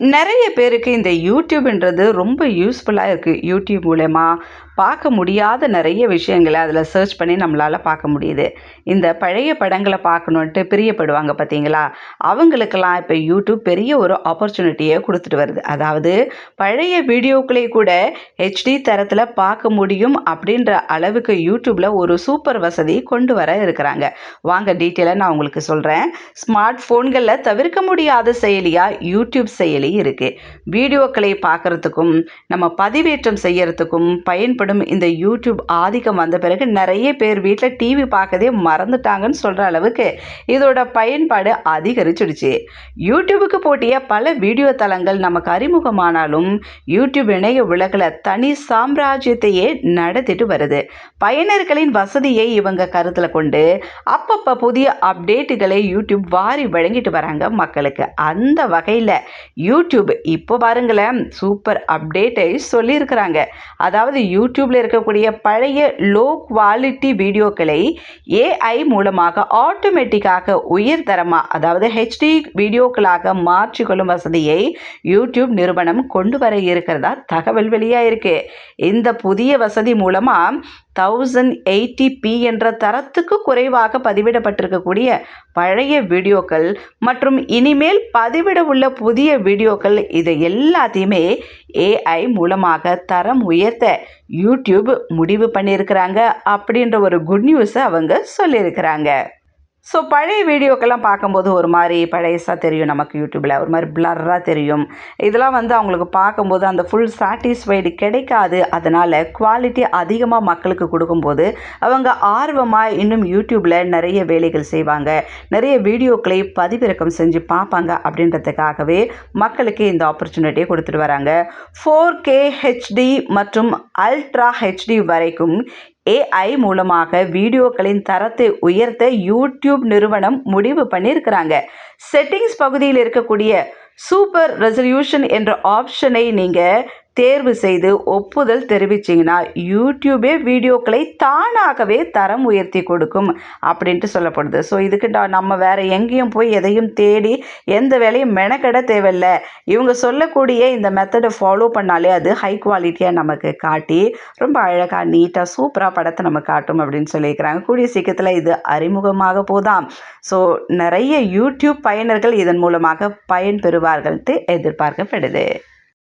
நிறைய பேருக்கு இந்த யூடியூப்ன்றது ரொம்ப யூஸ்ஃபுல்லாக இருக்குது யூடியூப் மூலயமா பார்க்க முடியாத நிறைய விஷயங்களை அதில் சர்ச் பண்ணி நம்மளால் பார்க்க முடியுது. இந்த பழைய படங்களை பார்க்கணுன்ட்டு பிரியப்படுவாங்க பார்த்தீங்களா? அவங்களுக்கெல்லாம் இப்போ யூடியூப் பெரிய ஒரு ஆப்பர்ச்சுனிட்டியை கொடுத்துட்டு வருது. அதாவது பழைய வீடியோக்களை கூட ஹெச்டி தரத்தில் பார்க்க முடியும் அப்படின்ற அளவுக்கு யூடியூப்பில் ஒரு சூப்பர் வசதி கொண்டு வர இருக்கிறாங்க. வாங்க டீட்டெயிலாக நான் உங்களுக்கு சொல்கிறேன் ஸ்மார்ட் ஃபோன்களில் தவிர்க்க முடியாத செயலியாக யூடியூப் செயலி இருக்குது வீடியோக்களை பார்க்குறதுக்கும் நம்ம பதிவேற்றம் செய்யறதுக்கும் பயன்படும் இந்த யூடியூப் ஆதிக்கம் வந்த பிறகு நிறைய பேர் வீட்டில் டிவி பார்க்கதே மறந்துட்டாங்கன்னு சொல்கிற அளவுக்கு இதோட பயன்பாடு அதிகரிச்சிடுச்சு. யூடியூபுக்கு போட்டிய பல வீடியோ தளங்கள் நமக்கு அறிமுகமானாலும் யூடியூப் இணைய உலகில் தனி சாம்ராஜ்யத்தையே நடத்திட்டு வருது. பயனர்களின் வசதியை இவங்க கருத்தில் கொண்டு அப்பப்போ புதிய அப்டேட்டுகளை யூடியூப் வாரி வழங்கிட்டு வராங்க மக்களுக்கு. அந்த வகையில் யூடியூப் இப்போ பாருங்களேன் சூப்பர் அப்டேட்டை சொல்லியிருக்கிறாங்க. அதாவது யூடியூப்பில் இருக்கக்கூடிய பழைய லோ குவாலிட்டி வீடியோக்களை ஏஐ மூலமாக ஆட்டோமேட்டிக்காக உயர்தரமாக அதாவது ஹெச்டி வீடியோக்களாக மாற்றிக்கொள்ளும் வசதியை யூடியூப் நிறுவனம் கொண்டு வர இருக்கிறதா தகவல் வெளியாக இருக்குது இந்த புதிய வசதி மூலமாக தௌசண்ட் எயிட்டி பி என்ற தரத்துக்கு குறைவாக பதிவிடப்பட்டிருக்கக்கூடிய பழைய வீடியோக்கள் மற்றும் இனிமேல் பதிவிட உள்ள புதிய வீடியோக்கள் இதை எல்லாத்தையுமே ஏஐ மூலமாக தரம் உயர்த்த யூடியூப் முடிவு பண்ணியிருக்கிறாங்க அப்படின்ற ஒரு குட் நியூஸை அவங்க சொல்லியிருக்கிறாங்க. ஸோ பழைய வீடியோக்கெல்லாம் பார்க்கும்போது ஒரு மாதிரி பழையசாக தெரியும் நமக்கு யூடியூப்பில் ஒரு மாதிரி பிளர்ராக தெரியும். இதெல்லாம் வந்து அவங்களுக்கு பார்க்கும்போது அந்த ஃபுல் சாட்டிஸ்ஃபைடு கிடைக்காது. அதனால் குவாலிட்டி அதிகமாக மக்களுக்கு கொடுக்கும்போது அவங்க ஆர்வமாக இன்னும் யூடியூப்பில் நிறைய வேலைகள் செய்வாங்க. நிறைய வீடியோக்களை பதிவிறக்கம் செஞ்சு பார்ப்பாங்க அப்படின்றதுக்காகவே மக்களுக்கு இந்த ஆப்பர்ச்சுனிட்டியை கொடுத்துட்டு வராங்க. ஃபோர் கே ஹெச்டி மற்றும் அல்ட்ரா ஹெச்டி வரைக்கும் ஏஐ மூலமாக வீடியோக்களின் தரத்தை உயர்த்த யூடியூப் நிறுவனம் முடிவு பண்ணியிருக்கிறாங்க. செட்டிங்ஸ் பகுதியில் இருக்கக்கூடிய சூப்பர் ரெசல்யூஷன் என்ற ஆப்ஷனை நீங்கள் தேர்வு செய்து ஒப்புதல் தெரிவிச்சிங்கன்னா யூடியூபே வீடியோக்களை தானாகவே தரம் உயர்த்தி கொடுக்கும் அப்படின்ட்டு சொல்லப்படுது. ஸோ இதுக்கு நம்ம வேறு எங்கேயும் போய் எதையும் தேடி எந்த வேலையும் மெனக்கெட தேவையில்ல. இவங்க சொல்லக்கூடிய இந்த மெத்தடை ஃபாலோ பண்ணாலே அது ஹை குவாலிட்டியாக நமக்கு காட்டி ரொம்ப அழகாக நீட்டாக சூப்பராக படத்தை நம்ம காட்டும் அப்படின்னு சொல்லியிருக்கிறாங்க. கூடிய சீக்கிரத்தில் இது அறிமுகமாக போதாம். ஸோ நிறைய யூடியூப் பயனர்கள் இதன் மூலமாக பயன்பெறுவார்கள்ட்டு எதிர்பார்க்கப்படுது.